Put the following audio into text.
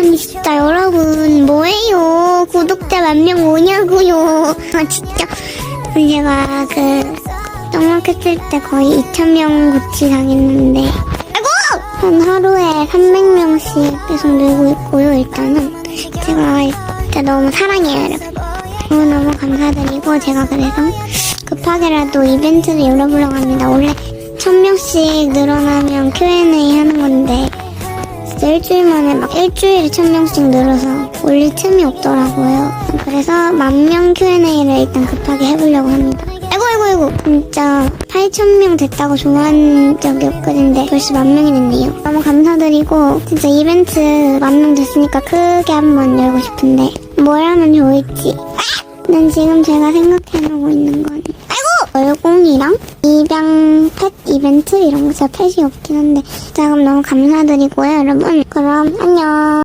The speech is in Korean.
아니 진짜 여러분 뭐예요? 구독자 만명 뭐냐고요? 아 진짜. 제가 그 떡락했을 때 거의 2,000명 구치 당했는데 아이고! 한 하루에 300명씩 계속 늘고 있고요 일단은. 제가 진짜 너무 사랑해요 여러분. 너무너무 감사드리고 제가 그래서 급하게라도 이벤트를 열어보려고 합니다. 원래 1000명씩 늘어나면 Q&A 일주일 만에 막 일주일에 천 명씩 늘어서 올릴 틈이 없더라고요. 그래서 만 명 Q&A를 일단 급하게 해보려고 합니다. 아이고 아이고 아이고 진짜 8천 명 됐다고 좋아한 적이 없거든요. 벌써 만 명이 됐네요. 너무 감사드리고 진짜 이벤트 만 명 됐으니까 크게 한번 열고 싶은데 뭘 하면 좋을지. 난 지금 제가 생각해놓고 있는 건! 월공이랑 입양 펫 이벤트 이런 거 진짜 펫이 없긴 한데. 자 그럼 너무 감사드리고요 여러분. 그럼 안녕